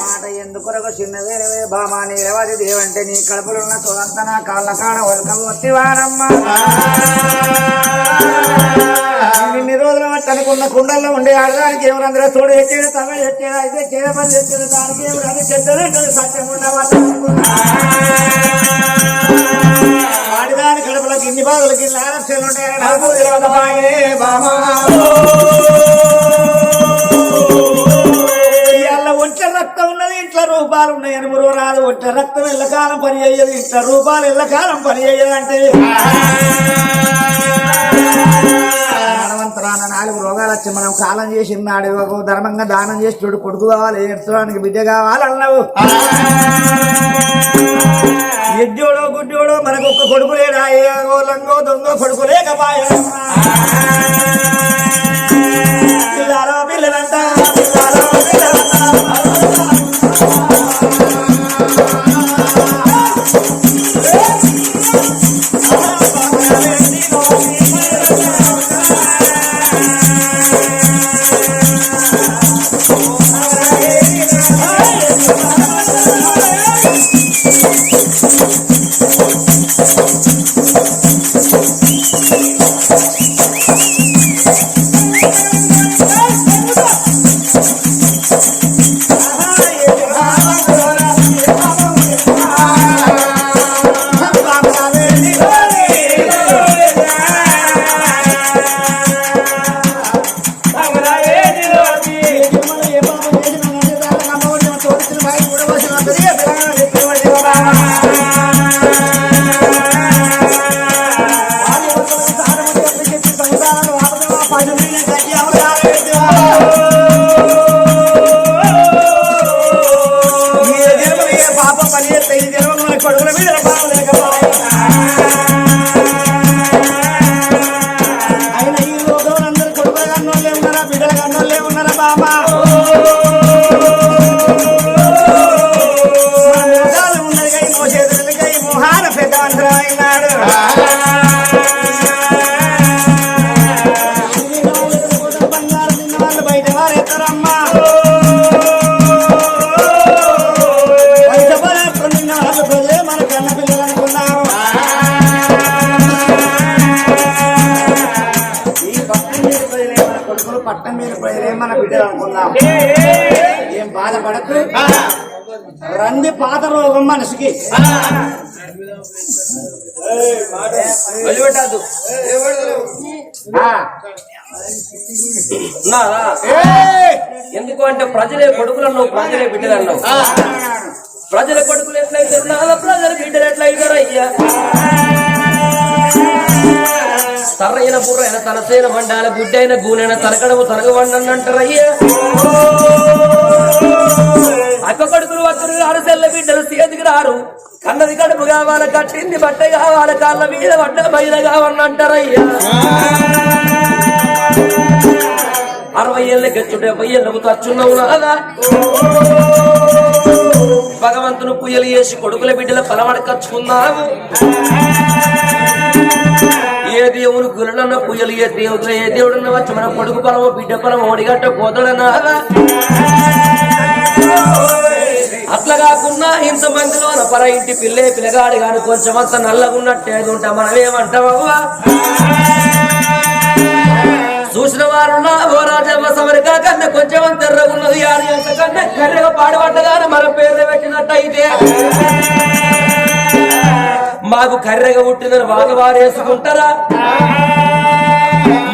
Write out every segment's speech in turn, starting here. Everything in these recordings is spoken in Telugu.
మాట ఎందుకొరకు చిన్నదే బామా నీలవాది దేవంటే నీ కడుపులో ఉన్న తోడంతా నా కాళ్ళ కాడ వరకం వత్తివారమ్మా ఇన్ని రోజుల మట్టి అనుకున్న కుండల్లో ఉండే ఆడదానికి ఎవరందరూ తోడు తెచ్చాడు తమిళ తెచ్చాడు అయితే చేరపల్లి తెచ్చాడు దానికి ఎవరు చెడ్డదంటే సత్యం ఉండవా ఆడిదాని కడుపులకు ఇన్ని బాధలకి తెలియదు బాయే బామా. ఇంట్లో రూపాలు ఉన్నాయని మురువరాలు ఒట్ట రక్తం ఎల్లకాలం పని అయ్యేది ఇంత రూపాలు ఎల్లకాలం పని అయ్యేది మనవంతరాన నాలుగు రోగాలు వచ్చి మనం కాలం చేసి నాడు ధర్మంగా దానం చేసి చూడు కొడుకు కావాలి ఎత్తడానికి బిడ్డ కావాలి అన్నావు ఎడ్జోడో గుడ్జోడో మనకు ఒక్క కొడుకు లేడా? ఏ లంగో దొంగ కొడుకు లేకపాయ బిడ్డలు అనుకున్నాం ఏం బాధపడకు. రంది పాత రోగం. ఉన్నారా? ఎందుకు అంటే ప్రజలే కొడుకులను ప్రజలే బిడ్డలన్నావు. ప్రజల కొడుకులు ఎట్లయితే ప్రజల బిడ్డలు ఎట్లయితారు అయ్యా. తర్రైన బుర్రైన తలసైన బండాల గుడ్డైన గూనైన తలకడము తనగవండి అంటారు అక్క కొడుకులు వద్దరు రారు తెల్ల బిడ్డలు చేతికి రారు. కన్నది కడుపు కావాల కట్టింది బట్ట కావాల కాళ్ళ మీద బట్ట బయట కావాలని అంటారయ్యా అరవై ఏళ్ళకి వచ్చి డెబ్బై ఏళ్ళకు తచ్చున్నావు నాదా? భగవంతును పుయ్యలు చేసి కొడుకుల బిడ్డల పలమడకచ్చుకున్నావు ఏ దేవుని గురులన్న పుయ్యలు ఏ దేవుడు ఏ దేవుడు వచ్చి మన కొడుకు పొలము బిడ్డ పొలం ఒడిగట్ట పోతాడన్నారా అట్లా కాకుండా ఇంత మందిలో పర ఇంటి పిల్లే పిల్లగాడు కానీ కొంచెం అంత నల్లగున్నట్టే అది ఉంటా మనం ఏమంటావా చూసిన వారు ఓ రాజమ్మ సమరికా కన్నా కొంచెం అంత ఎర్రగున్నది ఆడి అంత కన్నా కర్రెగా పాడబడ్డగానే మన పేరు పెట్టినట్టయితే. మాకు కర్రెగా పుట్టిందని బాగా వారేసుకుంటారా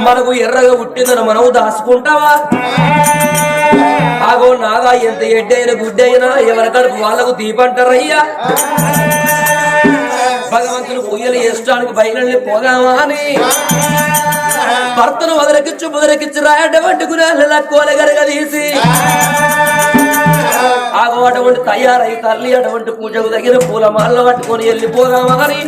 మనకు ఎర్రగా పుట్టిందని మనం దాచుకుంటావా? ఆగో నాగా ఎంత ఎడ్డైన గుడ్డైనా ఎవరి కడుపు వాళ్ళకు దీపంటారయ్యా భగవంతుని పొయ్యలు వేసడానికి బయలుని పోదామా అని? భర్తను వదలకిచ్చు ముదలకిచ్చు రాయటువంటి గుణాల కోలగరగ తీసి ఆగో అటువంటి తయారై తల్లి అటువంటి పూజకు తగిన పూల మాల పట్టుకొని వెళ్ళిపోదామా అని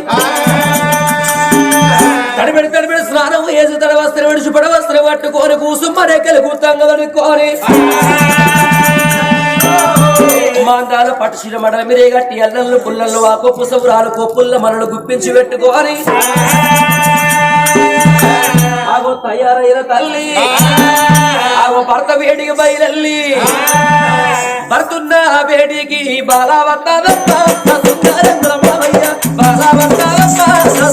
తడిపెడి తడిపెడి స్నానం వేసి తడ వస్త్రం విడిచి పడ వస్త్రం పట్టుకొని కూసుమ్మ రెక్కలు కూతాంగదనుకోని మాందాల పట్టుచిన మడల మీరే గట్టి ఎల్లలు పుల్లలు ఆ కొప్పు సౌరాలు కొప్పుల్ల మనలు గుప్పించి పెట్టుకోని ఆగో తయారైన తల్లి. ఆ భర్త వేడికి బయలెల్లి. భర్తున్న వేడికి బాలా వస్తాదమ్మ నా సుందరేంద్ర మామయ్య బాలా వస్తాదమ్మ నా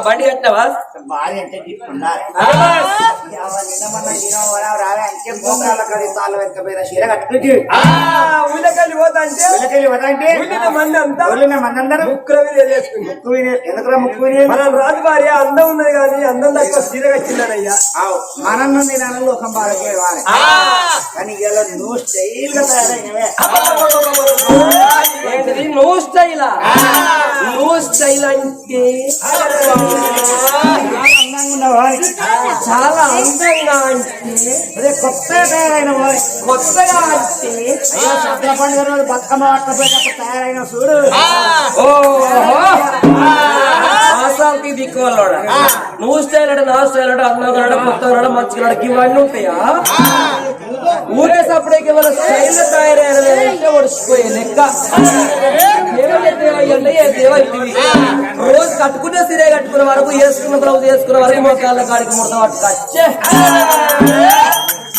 బండి కట్టినవా? అంటే అంటే చీర పోతా అంటే? మంది అంతా ముక్కుల ముక్కు ఎందుకురా ముక్కు మన రాజు భార్య అందం ఉన్నది కానీ అందం తక్కువ సీర కట్టిందనయ్యా. మనం నుండి నాన్న లోకం కానీ ఇలా నువ్వు స్టైల్? గా తయారైనవే ఏంటిది నువ్వు స్టైలా నువ్వు స్టైల్ అంటే. చాలా అందంగా అంటే అదే కొత్తగా తయారైన వారి. కొత్తగా అంటే పండుగ రోజు బతుకమ్మ పట్టపోయేటప్పుడు తయారైన చూడు. ఓహో. దిక్కువల్లోడా నువ్వు స్టైల్ అంటే నా స్టైల్ అంటే అందగలడ కొత్తగలడ మంచిగలడ ఇవన్నీ ఉంటాయా? ఊరే సప్పుడేకి వాళ్ళ స్టైల్ తయారయ్యారంటే లెక్క. రోజు కట్టుకునే సిరే కట్టుకునే వరకు వేసుకున్న బ్లౌజ్ వేసుకున్న వరకు మోకాళ్ళ కాడికి ముడత పట్టుకొచ్చే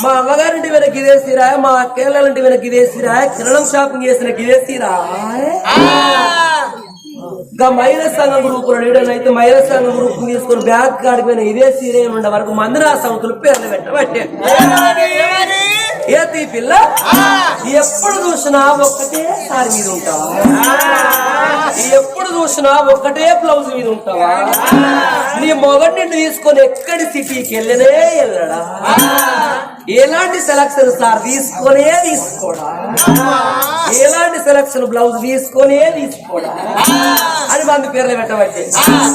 మా అమ్మగారింటి వెనక్కి ఇదేసిరా మా అక్కేళ్ళంటి వెనక్కి ఇదేసిరా కిరణం షాపింగ్ చేసిన గిదేసిరా ఇంకా మహిళా సంఘం గ్రూప్ అయితే మహిళా సంఘం గ్రూప్ తీసుకొని బ్యాగ్ కాడికి పోయిన ఇదే సీరియల్ ఉండే వరకు మంది నా సంతులు పేర్లు పెట్టబట్టే ఏ తీ పిల్ల? ఎప్పుడు చూసినా ఒక్కటే సారి మీద ఉంటావా? ఎప్పుడు చూసినా ఒక్కటే బ్లౌజ్ మీద ఉంటావా? నీ మొగడిని తీసుకొని ఎక్కడి సిటీకి వెళ్ళనే వెళ్ళడా? ఎలాంటి సెలక్షన్ సార్ తీసుకొనే తీసుకోడా? ఎలాంటి సెలక్షన్ బ్లౌజ్ తీసుకొనే తీసుకోడా? అని మంది పేర్లు పెట్టబట్టి.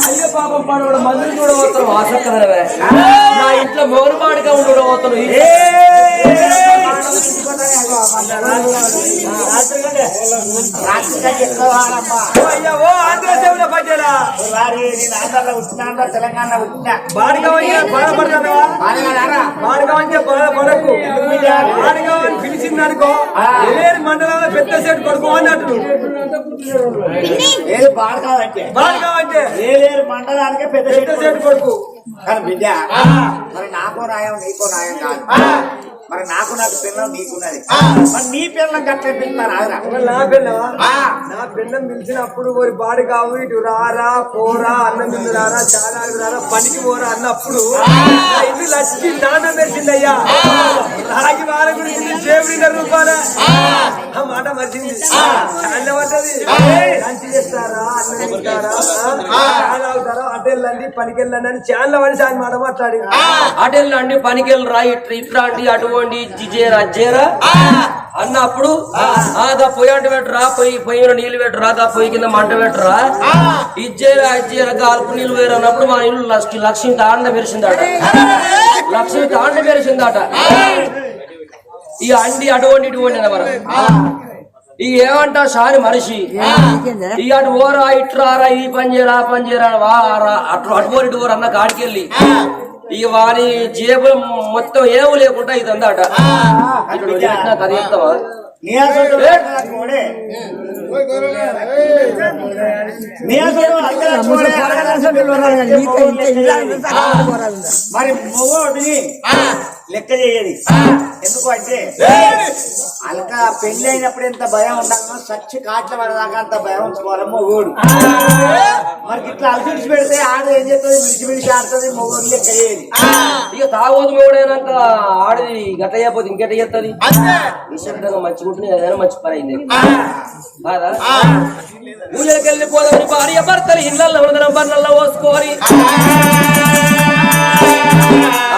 అయ్యో పాపం పడవడు మందులు చూడబోతాను ఆసక్కదనవే నా ఇంట్లో మొగరుమాడిగా ఉండబోతాను రాత్రిగా చెప్పుకోవాలమ్మా అయ్యా ఓ ఆంధ్ర సేవల పద్యాలా వారి నేను ఆంధ్రలో వచ్చినా తెలంగాణ వచ్చినా బాడిగవని బాధపడతావా బాడిగవంటే బాధపడకు బాడిగవని పిలిచిందనుకో ఏలేరు మండలంలో పెద్ద సెట్ కొడుకు అన్నట్టు ఏది బాడ కాదంటే బాడిగవంటే ఏలేరు మండలానికే పెద్ద సెట్ కొడుకు కానీ బిడ్డ మరి నాకో న్యాయం నీకో న్యాయం కాదు మరి నాకు నాకు పిల్లలు నీకున్నది మరి నీ పిల్లలు ఆగరా మరి నా పిల్లవా నా పిల్లం పిలిచినప్పుడు ఓరి బాడి కావు ఇటు రారా పోరా అన్నం తిందు రారా చాలా రారా పనికి పోరా అన్నప్పుడు ఇల్లు లచ్చి దానం పెట్టిందయ్యా రాగి వార గురించి దేవుడి రూపాయల. ఆ. మాట మర్చింది. చాలా పడ్డది. లంచ్ చేస్తారా అన్నం తింటారా చాలా అవుతారా అటెళ్ళండి పనికి వెళ్ళండి అని చాలా వయసు ఆయన మాట మాట్లాడి అటెళ్ళండి పనికి వెళ్ళరా ఇట్లా ఇట్లా అండి అటువంటి జిజేరా అజ్జేరా అన్నప్పుడు ఆదా పొయ్యి అంట పెట్టరా పొయ్యి పొయ్యిలో నీళ్ళు పెట్టరా దా పొయ్యి కింద మంట పెట్టరా? ఇజ్జేరా అజ్జేరా గాల్పు నీళ్ళు వేరు అన్నప్పుడు మా ఇల్లు లక్ష్మి లక్ష్మి తాండ మెరిసిందట. లక్ష్మి తాండ మెరిసిందట. ఈ అండి అటువంటి ఇటువంటి మనం ఈ ఏమంటా సారి మనిషి? ఈ అటు ఓరా ఇట్రారా ఈ పని చేయరా ఆ పని చేయరా అటు అటు ఓరు ఇటు ఓరు అన్న కాడికెళ్ళి. ఈ వారి జేబులు మొత్తం ఏమో లేకుండా ఇది అందట ఇక్కడ వదిలిపెట్టినా కది చెప్తావా నీ అసలు కోడే నీ అసలు అక్కడ చూడే మరి మొగోడిని లెక్క చేయది. ఎందుకు అంటే అలక పెళ్ళి అయినప్పుడు ఎంత భయం ఉండాలో సచ్చి కాట్ల పడదాకా అంత భయం ఉంచుకోవాలి మొగోడు. మరి ఇట్లా అలసిడిచి పెడితే ఆడ ఏం చేస్తుంది? విడిచి విడిచి ఆడుతుంది మొగోడు లెక్క చేయది. ఇక తాగోదు మొగుడైనాక ఆడది గట్ట చేయకపోతే ఇంకెట చేస్తుంది? నిశ్శబ్దంగా మంచిగా ఉంటుంది ఏదైనా మంచి పని అయింది. కాదా? పూజలకు వెళ్ళిపోదామని భార్య భర్తలు ఇళ్ళల్లో ఉండడం బర్ణల్లో పోసుకోవాలి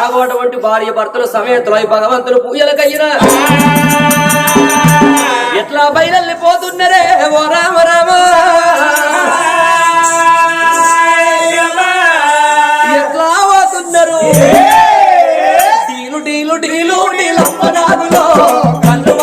తాగోటువంటి భార్య భర్తలు సమేతలు భగవంతుడు పూజలకయ్యినా ఎట్లా బయలుపోతున్నరే ఓ రామ రామ. ఎట్లా పోతున్నారు? డీలు డీలు డీలు డీలమ్మ నాగులో కళ్ళు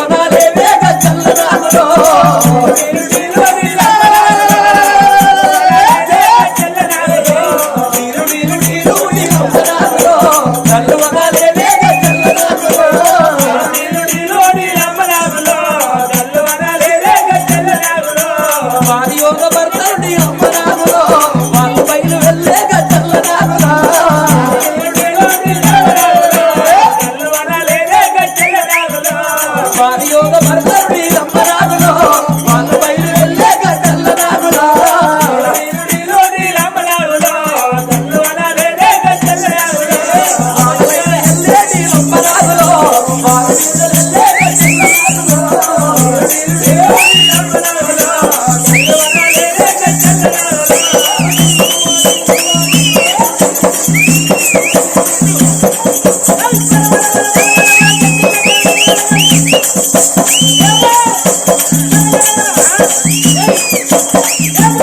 వాడలైన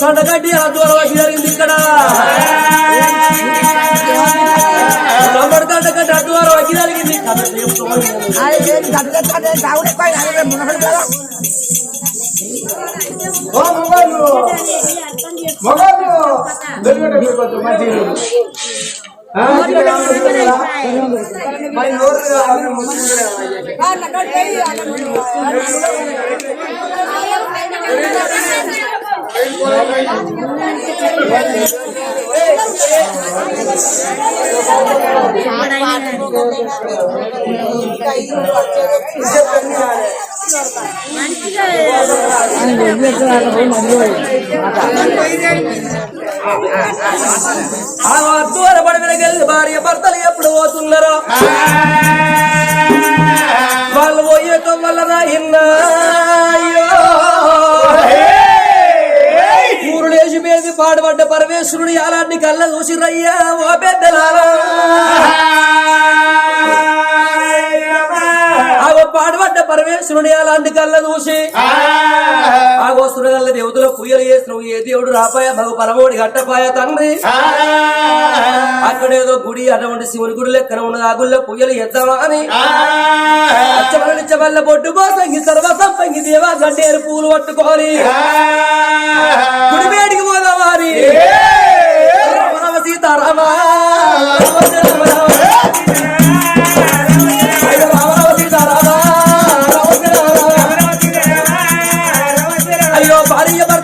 సండగడ్డి అద్వారం జరిగింది ఇక్కడ తంబడి తండగడ్డి అద్వారం జరిగింది ఇక్కడ కథ చెప్తామని ఓ మొగలు మొగలు దొరికట కొంచెం మంచిగా ఆ, మంచిగా కావాలి. మరి నోరు కావాలి, ముసుగు కావాలి. ఆ దూర పడిన గెలి భార్య భర్తలు ఎప్పుడు పోతున్నారో వాళ్ళు పోయేటం వల్ల ఇన్నాయో ఊరు మీద పాడుపడ్డ పరమేశ్వరుడు అలాంటి కళ్ళ చూసిరయ్యా ఓ పెద్దలారా? ఆగో పాడుపడ్డ పరమేశ్వరుడు అలాంటి కళ్ళ చూసి. ఆగో సురగల్ల దేవతలో పుయ్యలు చేసిన ఏ దేవుడు రాపాయ? భగ పరమోడి గట్టపాయ తండ్రి. అక్కడేదో గుడి అటువంటి శివుని గుడి లెక్కన ఉన్నది. ఆ గుళ్ళో పుయ్యలు ఎద్దామా అని. వల్ల బొడ్డు పోసంగి సర్వ సంపంగి దేవా గడ్డేరు పూలు పట్టుకోని. గుడి వేడికి పోదామా అని. రామ రామ సీతారామ.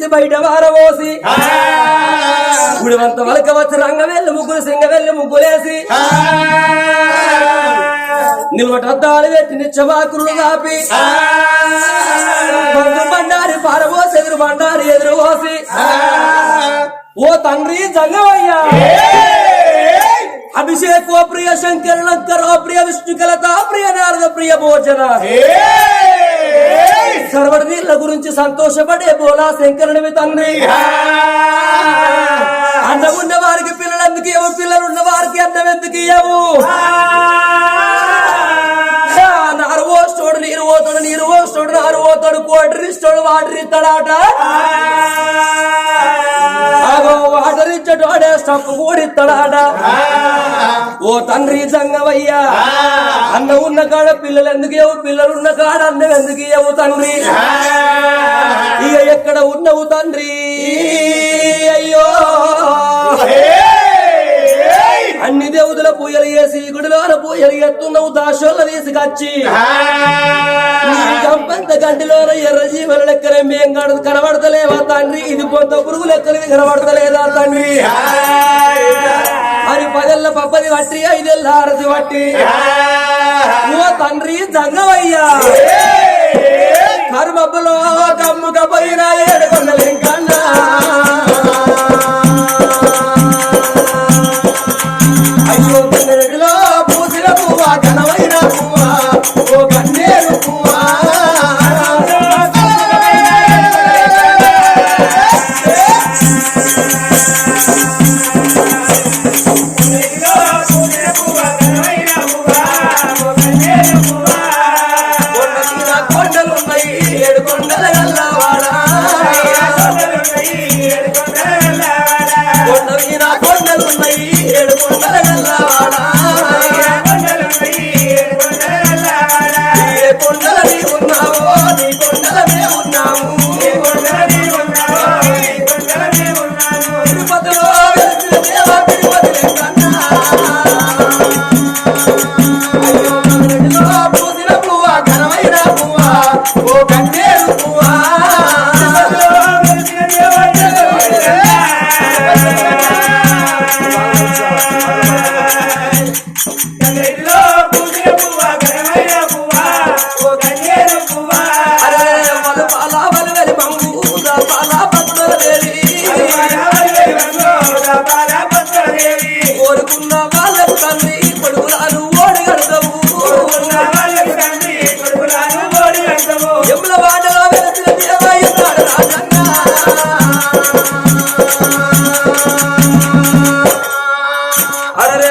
తీసి బయట వారబోసి. గుడి వంత వలక వచ్చి రంగ వెళ్ళి ముగ్గులు సింగ వెళ్ళి ముగ్గులేసి నిల్వటద్దాలు పెట్టి నిచ్చవాకులు కాపి. బండారి పారబోసి ఎదురు బండారి ఎదురు పోసి. ఓ తండ్రి జంగమయ్యా. అభిషేక్ ప్రియ శంకర లంకర్ ప్రియ విష్ణు కలత ప్రియ నారద ప్రియ భోజన. సర్వదీర్ల గురించి సంతోషపడే బోలా శంకరునివి తండ్రి. అన్నం ఉన్న వారికి పిల్లలు ఎందుకు ఇవ్వవు పిల్లలు ఉన్న వారికి అన్నం ఎందుకు ఇవ్వవు నారు పోస్తాడు నీరు పోతాడు నీరు పోస్తాడు నారు పోతాడు కోటరి ఇస్తాడు కూడా ఇస్తాడాట ఓ తండ్రి సంగమయ్యా అన్న ఉన్న కాడ పిల్లలు ఎందుకు ఇవ్వవు పిల్లలు ఉన్న కాడ అన్నం ఎందుకు ఇవ్వవు తండ్రి? ఇక ఎక్కడ ఉన్నవు తండ్రి? అయ్యో. అన్ని దేవుదుల పూజలు చేసి గుడిలోన పూజలు ఎత్తున్నావు దాశోళ్ళ తీసుకొచ్చి గంపంత గంటిలోన ఎర్ర జీవుల లెక్కన మేం కనబడతలేవా తండ్రి? ఇది కొంత పురుగు లెక్కలు కనబడతలేదా తండ్రి? అని పదెల్ల పప్పది పట్టి ఐదెల్ల ఆరతి పట్టి ఓ తండ్రి జంగవయ్యా. కరుమబ్బులో కమ్ముక పోయిన ఏడు ¡Gracias!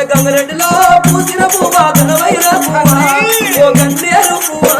గంగరెడ్డిలో పూసిన పువ్వా గలవైన పువ్వా. ఓ గన్నేరు పువ్వా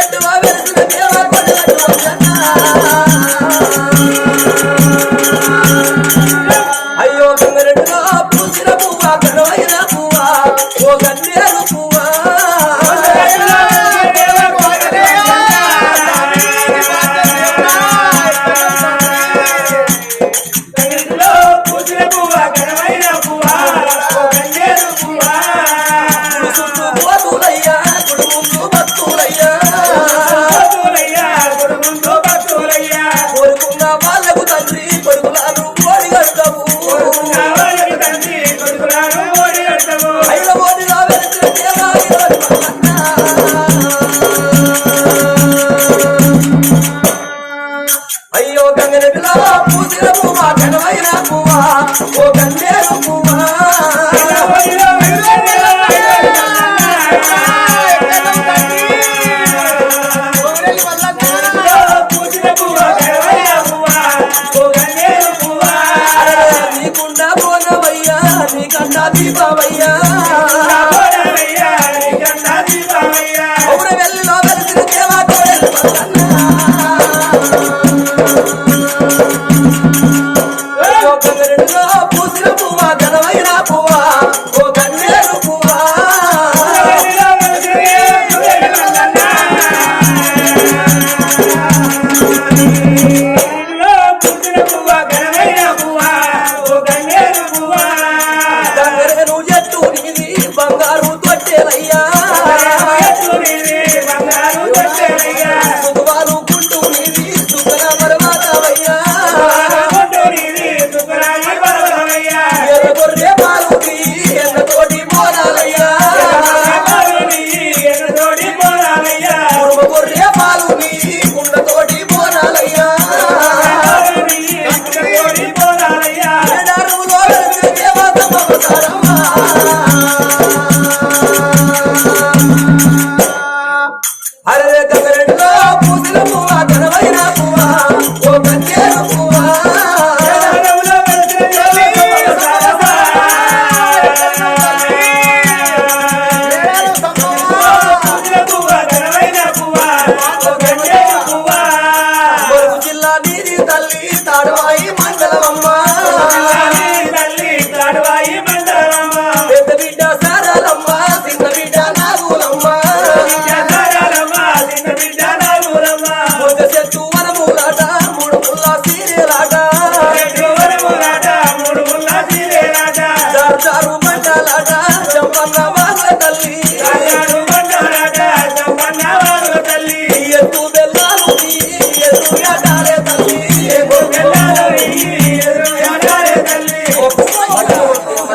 Eduardo,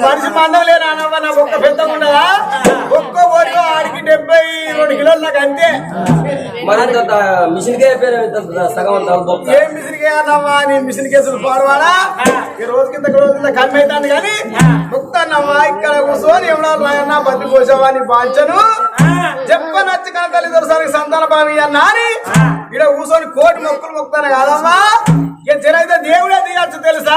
మనిషి మందం లేదు అనవ్వ నా ఒక్క పెద్ద ఉండదా ఒక్క ఓటు ఆడికి డెబ్బై రెండు కిలోలు నాకు అంతే. మరింత మిషన్ కే సగం ఏం మిషన్ కే అన్నమ్మా నేను మిషన్ కేసులు పోరవాడా? ఈ రోజు కింద రోజు కమ్మైతాను కానీ ముక్తాన్నమ్మా ఇక్కడ కూర్చొని ఎవడన్నా బతి పోసావా అని బాంచను. చెప్పనచ్చి కన తల్లిదండ్రులు సంతాన భావి అన్నా అని. ఇక్కడ కూర్చొని కోటి మొక్కులు మొక్కుతాను కాదమ్మా? జనైతే దేవుడే దిగచ్చు తెలుసా?